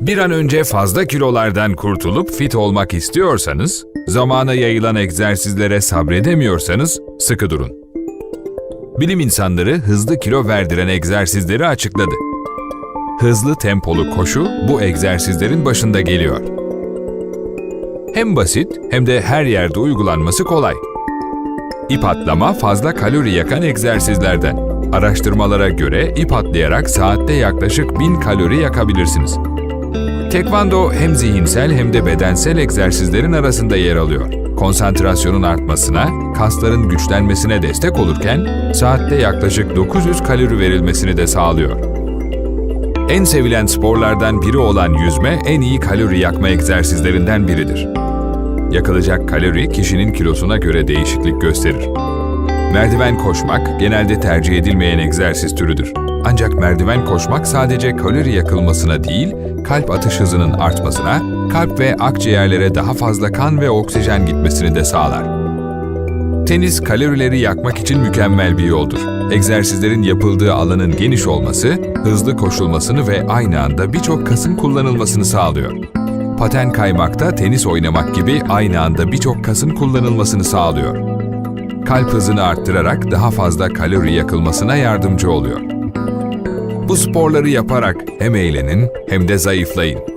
Bir an önce fazla kilolardan kurtulup fit olmak istiyorsanız, zamana yayılan egzersizlere sabredemiyorsanız sıkı durun. Bilim insanları hızlı kilo verdiren egzersizleri açıkladı. Hızlı tempolu koşu bu egzersizlerin başında geliyor. Hem basit hem de her yerde uygulanması kolay. İp atlama fazla kalori yakan egzersizlerden. Araştırmalara göre ip atlayarak saatte yaklaşık 1000 kalori yakabilirsiniz. Tekvando hem zihinsel hem de bedensel egzersizlerin arasında yer alıyor. Konsantrasyonun artmasına, kasların güçlenmesine destek olurken saatte yaklaşık 900 kalori verilmesini de sağlıyor. En sevilen sporlardan biri olan yüzme en iyi kalori yakma egzersizlerinden biridir. Yakılacak kalori kişinin kilosuna göre değişiklik gösterir. Merdiven koşmak genelde tercih edilmeyen egzersiz türüdür. Ancak merdiven koşmak sadece kalori yakılmasına değil, kalp atış hızının artmasına, kalp ve akciğerlere daha fazla kan ve oksijen gitmesini de sağlar. Tenis kalorileri yakmak için mükemmel bir yoldur. Egzersizlerin yapıldığı alanın geniş olması, hızlı koşulmasını ve aynı anda birçok kasın kullanılmasını sağlıyor. Paten kaymakta tenis oynamak gibi aynı anda birçok kasın kullanılmasını sağlıyor. Kalp hızını arttırarak daha fazla kalori yakılmasına yardımcı oluyor. Bu sporları yaparak hem eğlenin hem de zayıflayın.